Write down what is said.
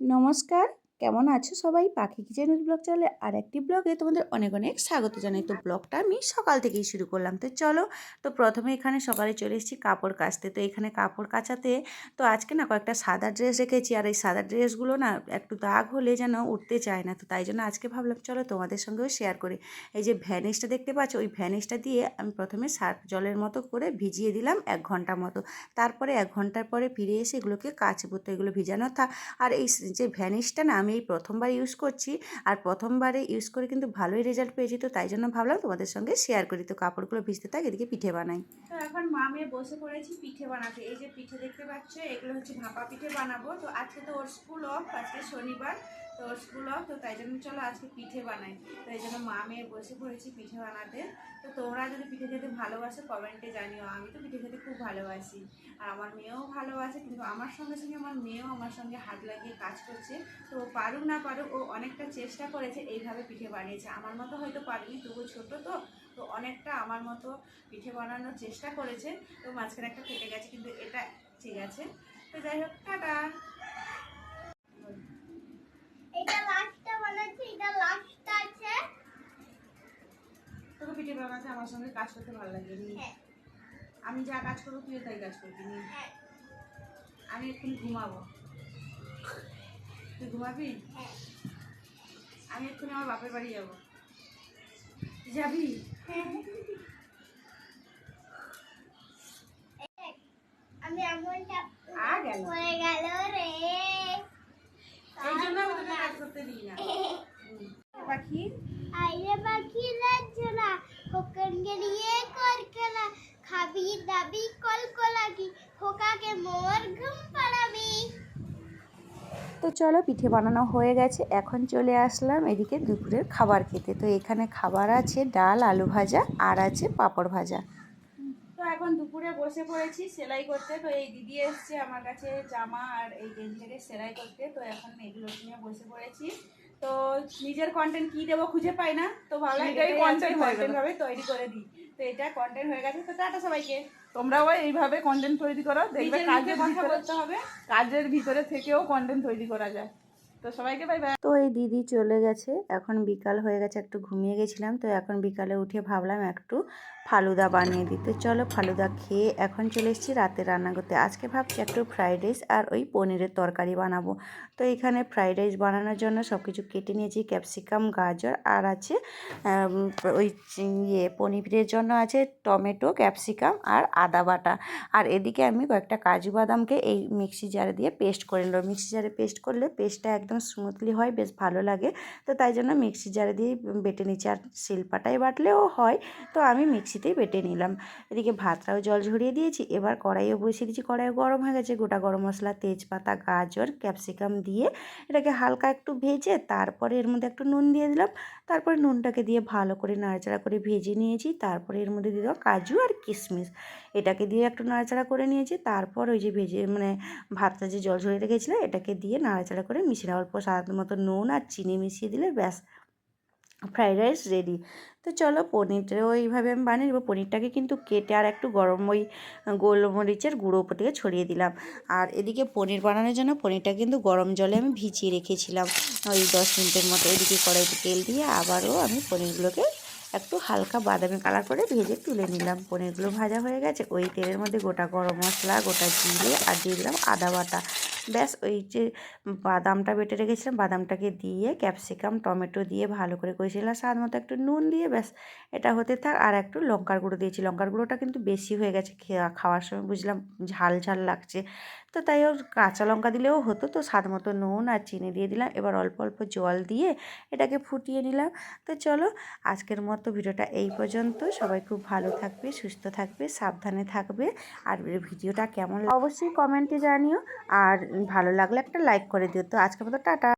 নমস্কার কেমন আছো সবাই? পাখি কিচেন ব্লগ চ্যানেলে আর একটি ব্লগে তোমাদের অনেক অনেক স্বাগত জানাই। তো ব্লগটা আমি সকাল থেকেই শুরু করলাম। তো চলো, তো প্রথমে এখানে সকালে চলে এসেছি কাপড় কাচতে। তো এখানে কাপড় কাচাতে তো আজকে না কয়েকটা সাদা ড্রেস রেখেছি। আর এই সাদা ড্রেসগুলো না একটু দাগ হলে যেন উঠতে চায় না। তো তাই জন্য আজকে ভাবলাম চলো তোমাদের সঙ্গেও শেয়ার করি। এই যে ভ্যানিসটা দেখতে পাচ্ছ, ওই ভ্যানিসটা দিয়ে আমি প্রথমে সার্ফ জলের মতো করে ভিজিয়ে দিলাম এক ঘণ্টা মতো। তারপরে এক ঘণ্টার পরে ফিরে এসে এগুলোকে কাচবো। তো এগুলো ভিজানো থাক আর এই যে ভ্যানিশটা না আমি এই প্রথমবার ইউজ করছি আর প্রথমবারে ইউজ করে কিন্তু ভালোই রেজাল্ট পেয়েছি তো তাই জন্য ভাবলাম তোমাদের সঙ্গে শেয়ার করি। তো কাপড়গুলো ভিজতে থাক, এদিকে পিঠে বানাই। তো এখন মা মেয়ে বসে পড়েছি পিঠে বানাতে। এই যে পিঠে দেখতে পাচ্ছ, এগুলো হচ্ছে ভাপা পিঠে বানাবো। তো আজকে তো ওর স্কুল অফ আজকে শনিবার। ওর তো তাই জন্য চলো আজকে পিঠে বানাই। তো এই জন্য মা মেয়ে বসে পড়েছি পিঠে বানাতে। তো তোমরা যদি পিঠে খেতে ভালোবাসো কমেন্টে জানিও। আমি তো পিঠে খেতে খুব ভালোবাসি। আর আমার মেয়েও ভালোবাসে, কিন্তু আমার সঙ্গে সঙ্গে আমার মেয়েও আমার সঙ্গে হাত লাগিয়ে কাজ করছে। তো পারুক না পারুক, ও অনেকটা চেষ্টা করেছে এইভাবে পিঠে বানিয়েছে। আমার মতো হয়তো পারিনি তবু ছোট তো। তো অনেকটা আমার মতো পিঠে বানানোর চেষ্টা করেছে। তো মাঝখানে একটা ফেটে গেছে, কিন্তু এটা ঠিক আছে। তো যাই হোক, টাটা এটা লাস্টটা বানাচ্ছি এটা লাস্টটা আছে আমার সঙ্গে কাজ করতে ভালো লাগে হ্যাঁ। আমি যা কাজ করব তুইও তাই কাজ করবি হ্যাঁ। আমি এক্ষুনি ঘুমাবো। তুই ঘুমাবি? হ্যাঁ। আমি এক্ষুনি আমার বাপের বাড়ি যাব। যাবি? আমি এমনটা আ গেল। হয়ে গেল রে। এই জন্য আমি তোকে কাজ করতে দিই না। পাখি? আইরে পাখি তো চলো পিঠে বানানো হয়ে গেছে। এখন চলে আসলাম এদিকে দুপুরের খাবার খেতে। তো এখানে খাবার আছে ডাল আলু ভাজা আর আছে পাঁপড় ভাজা। তো এখন দুপুরে বসে পড়েছি সেলাই করতে। তো এই দিদি এসছে আমার কাছে জামা আর এই গেঞ্জিটাকে সেলাই করতে। তো এখন এগুলো নিয়ে বসে পড়েছি। তো নিজের কন্টেন্ট কি দেবো খুঁজে পাই না। তো কন্টেন্ট ভাবে তৈরি করে দিই। তো এটা কন্টেন্ট হয়ে গেছে তো টাটা সবাইকে। তোমরাও এইভাবে কন্টেন্ট তৈরি করো দেখবে নিজের মুখে কাজের কথা বলতে হবে। কাজের ভিতরে থেকেও কন্টেন্ট তৈরি করা যায়। তো সবাইকে বাই বাই তো এই দিদি চলে গেছে। এখন বিকাল হয়ে গেছে, একটু ঘুমিয়ে গেছিলাম। তো এখন বিকালে উঠে ভাবলাম একটু ফালুদা বানিয়ে দিতে চলো ফালুদা খেয়ে এখন চলে এসেছি রাতে রান্না করতে আজকে ভাবছি একটু ফ্রাইড রাইস আর ওই পনিরের তরকারি বানাবো। তো এখানে ফ্রাইড রাইস বানানোর জন্য সব কিছু কেটে নিয়েছি ক্যাপসিকাম গাজর আর আছে ওই ইয়ে পনিরের জন্য আছে টমেটো ক্যাপসিকাম আর আদা বাটা। আর এদিকে আমি কয়েকটা কাজু বাদামকে এই মিক্সি জারে দিয়ে পেস্ট করে নিলাম। মিক্সি জারে পেস্ট করলে পেস্টটা একদম স্মুথলি হয়, বেশ ভালো লাগে। তো তাই জন্য মিক্সি জারে দিয়ে বেটে নিচ্ছি। আর শিলপাটায় বাটলেও হয়, তো আমি মিক্সিতেই বেটে নিলাম। এদিকে ভাতটাও জল ঝরিয়ে দিয়েছি। এবার কড়াইও বসিয়ে দিয়েছি। কড়াইও গরম হয়ে গেছে। গোটা গরম মশলা, তেজপাতা, গাজর, ক্যাপসিকাম দিয়ে এটাকে হালকা একটু ভেজে তারপরে এর মধ্যে একটু নুন দিয়ে দিলাম। তারপরে নুনটাকে দিয়ে ভালো করে নাড়াচাড়া করে ভেজে নিয়েছি। তারপরে এর মধ্যে দিয়ে দেবো কাজু আর কিশমিশ এটাকে দিয়ে একটু নাড়াচাড়া করে নিয়েছি। তারপর ওই যে ভেজে মানে ভাতটা যে জল ঝরিয়ে রেখেছিল এটাকে দিয়ে নাড়াচাড়া করে মিশিয়ে পর স্বাদ মতো নুন আর চিনি মিশিয়ে দিলে ব্যাস, ফ্রাইড রাইস রেডি তো চলো পনিরটাও এইভাবে আমি বানিয়ে নেব। পনিরটাকে কিন্তু কেটে আর একটু গরম ওই গোলমরিচের গুঁড়ো উপর থেকে ছড়িয়ে দিলাম। আর এদিকে পনির বানানোর জন্য পনিরটা কিন্তু গরম জলে আমি ভিজিয়ে রেখেছিলাম ওই দশ মিনিটের মতো এদিকে কড়াইতে তেল দিয়ে আবারও আমি পনিরগুলোকে একটু হালকা বাদামি কালার করে ভেজে তুলে নিলাম। পনিরগুলো ভাজা হয়ে গেছে। ওই তেলের মধ্যে গোটা গরম মশলা, গোটা জিরে আর দিয়ে দিলাম আদা বাটা। ব্যাস ওই যে বাদামটা বেটে রেখেছিলাম, বাদামটাকে দিয়ে ক্যাপসিকাম, টমেটো দিয়ে ভালো করে কষেছিলাম স্বাদ মতো একটু নুন দিয়ে ব্যাস এটা হতে থাক। আর একটু লঙ্কার গুঁড়ো দিয়েছি, লঙ্কার গুঁড়োটা কিন্তু বেশি হয়ে গেছে খাওয়ার সময় বুঝলাম ঝাল ঝাল লাগছে। তো তাই ওর কাঁচা লঙ্কা দিলেও হতো তো স্বাদ মতো নুন আর চিনি দিয়ে দিলাম, এবার অল্প অল্প জল দিয়ে এটাকে ফুটিয়ে নিলাম। তো চলো আজকের মতো ভিডিওটা এই পর্যন্ত, সবাই খুব ভালো থাকবে, সুস্থ থাকবে, সাবধানে থাকবে, আর ভিডিওটা কেমন অবশ্যই কমেন্টে জানিও, আর ভালো লাগলে একটা লাইক করে দিও। তো আজকের মতো টাটা।